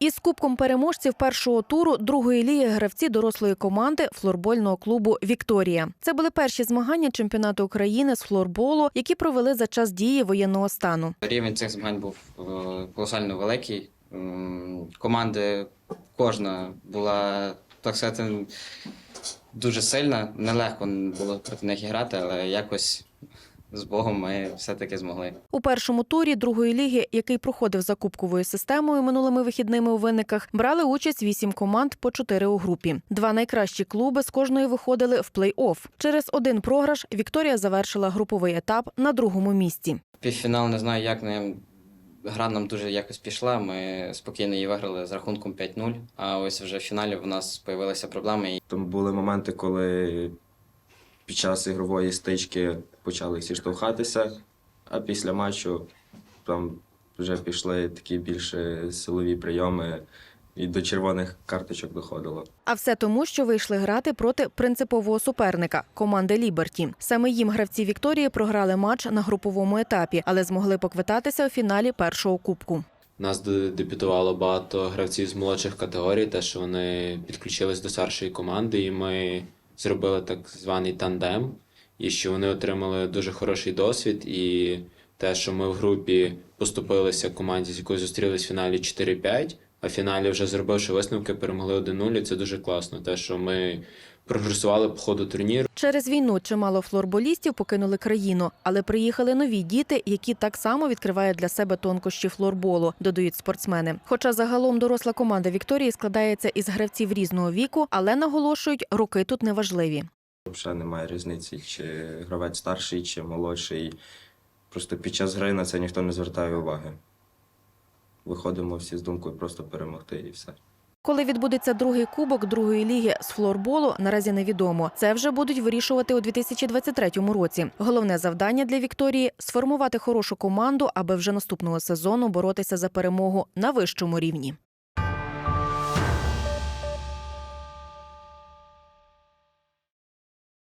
Із кубком переможців першого туру другої ліги гравці дорослої команди флорбольного клубу Вікторія. Це були перші змагання чемпіонату України з флорболу, які провели за час дії воєнного стану. Рівень цих змагань був е, колосально великий. Команди кожна була, так сказати, дуже сильна. Нелегко було проти них грати, але якось з Богом ми все-таки змогли. У першому турі другої ліги, який проходив за кубковою системою минулими вихідними у винниках, брали участь вісім команд по чотири у групі. Два найкращі клуби з кожної виходили в плей-офф. Через один програш Вікторія завершила груповий етап на другому місці. Півфінал не знаю, як нам гра нам дуже якось пішла. Ми спокійно її виграли з рахунком 5-0. А ось вже в фіналі в нас з'явилися проблеми. Там були моменти, коли під час ігрової стички почали всі штовхатися, а після матчу там вже пішли такі більше силові прийоми, і до червоних карточок доходило. А все тому, що вийшли грати проти принципового суперника команди Ліберті. Саме їм гравці Вікторії програли матч на груповому етапі, але змогли поквитатися у фіналі першого кубку. Нас дебютувало багато гравців з молодших категорій, те, що вони підключились до старшої команди, і ми зробили так званий тандем, і що вони отримали дуже хороший досвід. І те, що ми в групі поступилися команді, з якою зустрілись в фіналі 4-5, а в фіналі, вже зробивши висновки, перемогли 1-0, і це дуже класно. Те, що ми прогресували по ходу турніру. Через війну чимало флорболістів покинули країну, але приїхали нові діти, які так само відкривають для себе тонкощі флорболу, додають спортсмени. Хоча загалом доросла команда Вікторії складається із гравців різного віку, але наголошують, роки тут не важливі. Взагалі немає різниці, чи гравець старший, чи молодший. Просто під час гри на це ніхто не звертає уваги. Виходимо всі з думкою просто перемогти і все. Коли відбудеться другий кубок другої ліги з флорболу, наразі невідомо. Це вже будуть вирішувати у 2023 році. Головне завдання для Вікторії сформувати хорошу команду, аби вже наступного сезону боротися за перемогу на вищому рівні.